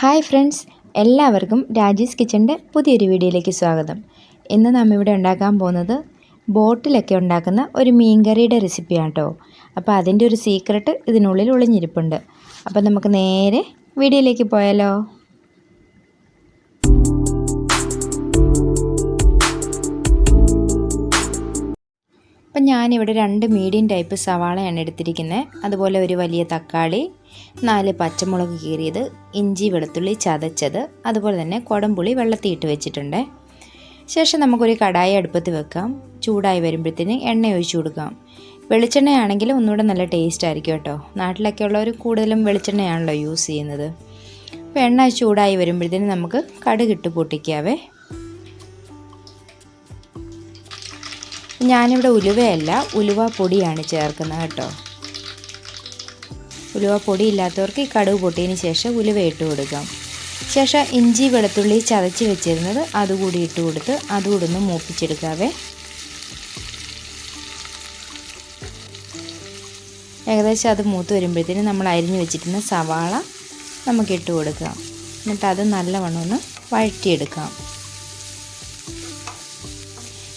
Hi friends എല്ലാവർക്കും രാജീസ് കിച്ചന്റെ പുതിയൊരു വീഡിയോയിലേക്ക് സ്വാഗതം. ഇന്ന് നാം ഇവിടെ ഉണ്ടാക്കാൻ പോകുന്നത് ബോട്ടിലൊക്കെ ഉണ്ടാക്കുന്ന ഒരു മീൻകറിയുടെ റെസിപ്പിയാണ് കേട്ടോ അപ്പോൾ അതിന്റെ ഒരു സീക്രട്ട് ഇതിനുള്ളിൽ ഒളിഞ്ഞിരിപ്പുണ്ട്. അപ്പോൾ നമുക്ക് നേരെ വീഡിയോയിലേക്ക് പോയാലോ? അപ്പം ഞാനിവിടെ രണ്ട് മീഡിയം ടൈപ്പ് സവാളയാണ് എടുത്തിരിക്കുന്നത്. അതുപോലെ ഒരു വലിയ തക്കാളി നാല് പച്ചമുളക് കീറിയത് ഇഞ്ചി വെളുത്തുള്ളി ചതച്ചത് അതുപോലെ തന്നെ കുടംപുളി വെള്ളത്തിയിട്ട് വെച്ചിട്ടുണ്ട്. ശേഷം നമുക്കൊരു കടായി അടുപ്പത്ത് വെക്കാം. ചൂടായി വരുമ്പോഴത്തേന് എണ്ണ ഒഴിച്ചു കൊടുക്കാം. വെളിച്ചെണ്ണയാണെങ്കിൽ ഒന്നുകൂടെ നല്ല ടേസ്റ്റ് ആയിരിക്കും കേട്ടോ. നാട്ടിലൊക്കെ ഉള്ളവർ കൂടുതലും വെളിച്ചെണ്ണയാണല്ലോ യൂസ് ചെയ്യുന്നത്. അപ്പോൾ എണ്ണ ചൂടായി വരുമ്പോഴത്തേന് നമുക്ക് കടുക് ഇട്ട് പൊട്ടിക്കാവേ. ഞാനിവിടെ ഉലുവയല്ല ഉലുവ പൊടിയാണ് ചേർക്കുന്നത് കേട്ടോ. ഉലുവ പൊടി ഇല്ലാത്തവർക്ക് ഈ കടുക് പൊട്ടിയതിന് ശേഷം ഉലുവ ഇട്ട് കൊടുക്കാം. ശേഷം ഇഞ്ചി വെളുത്തുള്ളി ചതച്ച് വെച്ചിരുന്നത് അതുകൂടി ഇട്ട് കൊടുത്ത് അതുകൂടി ഒന്ന് മൂപ്പിച്ചെടുക്കാവേ. ഏകദേശം അത് മൂത്ത് വരുമ്പോഴത്തേന് നമ്മൾ അരിഞ്ഞു വെച്ചിരുന്ന സവാള നമുക്ക് ഇട്ട് കൊടുക്കാം. എന്നിട്ട് അത് നല്ലവണ്ണം ഒന്ന് വഴറ്റിയെടുക്കാം.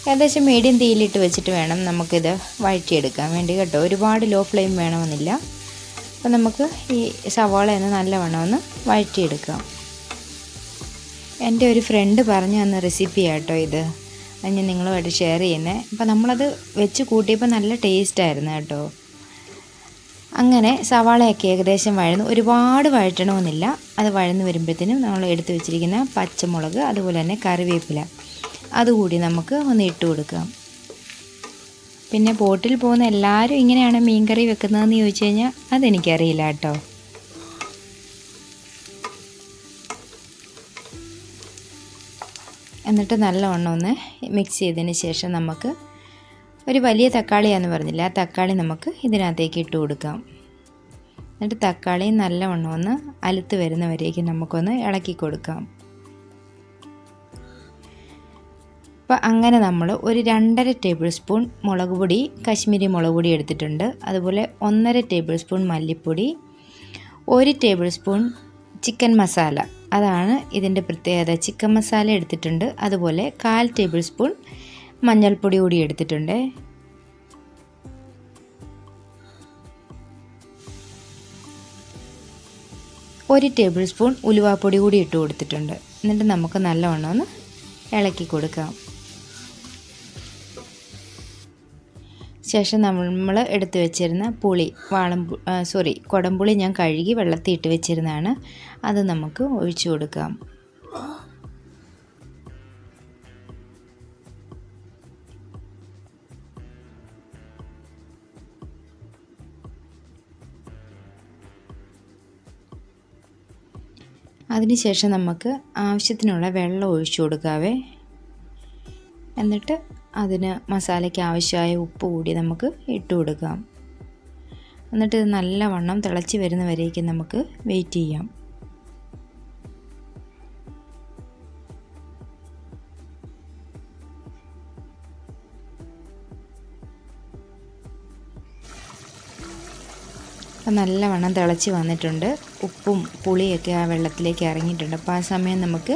ഏകദേശം മീഡിയം തീയിലിട്ട് വെച്ചിട്ട് വേണം നമുക്കിത് വഴറ്റിയെടുക്കാൻ വേണ്ടി കേട്ടോ. ഒരുപാട് ലോ ഫ്ലെയിം വേണമെന്നില്ല. അപ്പോൾ നമുക്ക് ഈ സവാള ഒന്ന് നല്ലവണ്ണം ഒന്ന് വഴറ്റിയെടുക്കാം. എന്റെ ഒരു ഫ്രണ്ട് പറഞ്ഞു തന്ന റെസിപ്പി കേട്ടോ ഇത്. അത് ഞാൻ നിങ്ങളുമായിട്ട് ഷെയർ ചെയ്യുന്നത് അപ്പോൾ നമ്മളത് വെച്ച് കൂട്ടിയപ്പോൾ നല്ല ടേസ്റ്റായിരുന്നു കേട്ടോ. അങ്ങനെ സവാളയൊക്കെ ഏകദേശം വഴന്നു ഒരുപാട് വഴറ്റണമെന്നില്ല. അത് വഴന്ന് വരുമ്പോഴത്തേനും നമ്മൾ എടുത്തു വെച്ചിരിക്കുന്ന പച്ചമുളക് അതുപോലെ തന്നെ കറിവേപ്പില. അതുകൂടി നമുക്ക് ഒന്ന് ഇട്ട് കൊടുക്കാം. പിന്നെ ബോട്ടിൽ പോകുന്ന എല്ലാവരും ഇങ്ങനെയാണ് മീൻകറി വെക്കുന്നതെന്ന് ചോദിച്ചു കഴിഞ്ഞാൽ അതെനിക്കറിയില്ല കേട്ടോ. എന്നിട്ട് നല്ലവണ്ണം ഒന്ന് മിക്സ് ചെയ്തതിന് ശേഷം നമുക്ക് ഒരു വലിയ തക്കാളിയാന്ന് പറഞ്ഞില്ല ആ തക്കാളി നമുക്ക് ഇതിനകത്തേക്ക് ഇട്ട് കൊടുക്കാം. എന്നിട്ട് തക്കാളി നല്ലവണ്ണം ഒന്ന് അലുത്ത് വരുന്നവരേക്ക് നമുക്കൊന്ന് ഇളക്കി കൊടുക്കാം. അപ്പോൾ അങ്ങനെ നമ്മൾ ഒരു രണ്ടര ടേബിൾ സ്പൂൺ മുളക് പൊടി കശ്മീരി മുളക് പൊടി എടുത്തിട്ടുണ്ട്. അതുപോലെ ഒന്നര ടേബിൾ സ്പൂൺ മല്ലിപ്പൊടി ഒരു ടേബിൾ സ്പൂൺ ചിക്കൻ മസാല. അതാണ് ഇതിന്റെ പ്രത്യേകത. ചിക്കൻ മസാല എടുത്തിട്ടുണ്ട്. അതുപോലെ കാൽ ടേബിൾ സ്പൂൺ മഞ്ഞൾപ്പൊടി കൂടി എടുത്തിട്ടുണ്ട്. ഒരു ടേബിൾ സ്പൂൺ ഉലുവാപ്പൊടി കൂടി ഇട്ട് കൊടുത്തിട്ടുണ്ട്. എന്നിട്ട് നമുക്ക് നല്ലവണ്ണം ഒന്ന് ഇളക്കി കൊടുക്കാം. ശേഷം നമ്മൾ എടുത്തു വെച്ചിരുന്ന പുളി വാളം സോറി കുടംപുളി ഞാൻ കഴുകി വെള്ളത്തിൽ ഇട്ട് വെച്ചിരുന്നതാണ്. അത് നമുക്ക് ഒഴിച്ചു കൊടുക്കാം. അതിനുശേഷം നമുക്ക് ആവശ്യത്തിനുള്ള വെള്ളം ഒഴിച്ചു കൊടുക്കാവേ. എന്നിട്ട് അതിന് മസാലയ്ക്ക് ആവശ്യമായ ഉപ്പ് കൂടി നമുക്ക് ഇട്ട് കൊടുക്കാം. എന്നിട്ട് ഇത് നല്ലവണ്ണം തിളച്ച് വരുന്നവരേക്കും നമുക്ക് വെയിറ്റ് ചെയ്യാം. അപ്പം നല്ലവണ്ണം തിളച്ച് വന്നിട്ടുണ്ട്. ഉപ്പും പുളിയൊക്കെ ആ വെള്ളത്തിലേക്ക് ഇറങ്ങിയിട്ടുണ്ട്. അപ്പോൾ ആ സമയം നമുക്ക്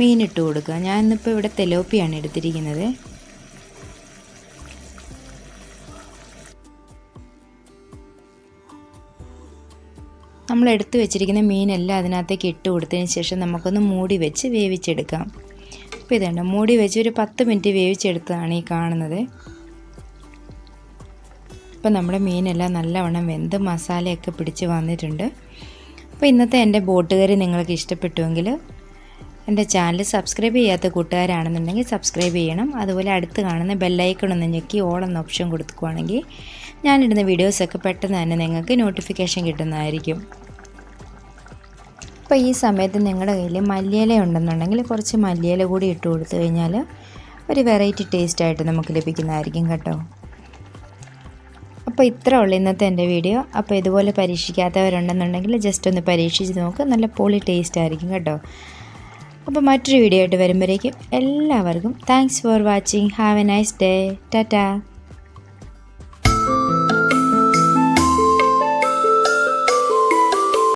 മീനിട്ട് കൊടുക്കുക ഞാൻ ഇന്നിപ്പോൾ ഇവിടെ തെലോപ്പിയാണ് എടുത്തിരിക്കുന്നത്. നമ്മൾ എടുത്തു വെച്ചിരിക്കുന്ന മീനെല്ലാം അതിനകത്തേക്ക് ഇട്ട് കൊടുത്തതിന് ശേഷം നമുക്കൊന്ന് മൂടി വെച്ച് വേവിച്ചെടുക്കാം. അപ്പോൾ ഇതുണ്ട് മൂടി വെച്ച് ഒരു പത്ത് മിനിറ്റ് വേവിച്ചെടുത്തതാണ് ഈ കാണുന്നത്. അപ്പോൾ നമ്മുടെ മീനെല്ലാം നല്ലവണ്ണം വെന്ത് മസാലയൊക്കെ പിടിച്ച് വന്നിട്ടുണ്ട്. അപ്പോൾ ഇന്നത്തെ എന്റെ ബോട്ടുകറി നിങ്ങൾക്ക് ഇഷ്ടപ്പെട്ടുവെങ്കിൽ എന്റെ ചാനൽ സബ്സ്ക്രൈബ് ചെയ്യാത്ത കൂട്ടുകാരാണെന്നുണ്ടെങ്കിൽ സബ്സ്ക്രൈബ് ചെയ്യണം. അതുപോലെ അടുത്ത് കാണുന്ന ബെല്ലൈക്കൺ ഒന്ന് ഞെക്കി ഓൾ എന്ന ഓപ്ഷൻ കൊടുക്കുകയാണെങ്കിൽ ഞാനിടുന്ന വീഡിയോസൊക്കെ പെട്ടെന്ന് തന്നെ നിങ്ങൾക്ക് നോട്ടിഫിക്കേഷൻ കിട്ടുന്നതായിരിക്കും. അപ്പോൾ ഈ സമയത്ത് നിങ്ങളുടെ കയ്യിൽ മല്ലിയില ഉണ്ടെന്നുണ്ടെങ്കിൽ കുറച്ച് മല്ലിയില കൂടി ഇട്ട് കൊടുത്തു കഴിഞ്ഞാൽ ഒരു വെറൈറ്റി ടേസ്റ്റായിട്ട് നമുക്ക് ലഭിക്കുന്നതായിരിക്കും കേട്ടോ. അപ്പോൾ ഇത്ര ഉള്ളു ഇന്നത്തെ എന്റെ വീഡിയോ അപ്പോൾ ഇതുപോലെ പരീക്ഷിക്കാത്തവരുണ്ടെന്നുണ്ടെങ്കിൽ ജസ്റ്റ് ഒന്ന് പരീക്ഷിച്ച് നോക്ക്. നല്ല പൊളി ടേസ്റ്റ് ആയിരിക്കും കേട്ടോ. അപ്പോൾ മറ്റൊരു വീഡിയോ ആയിട്ട് വരുമ്പോഴേക്കും എല്ലാവർക്കും thanks for watching have a nice day tata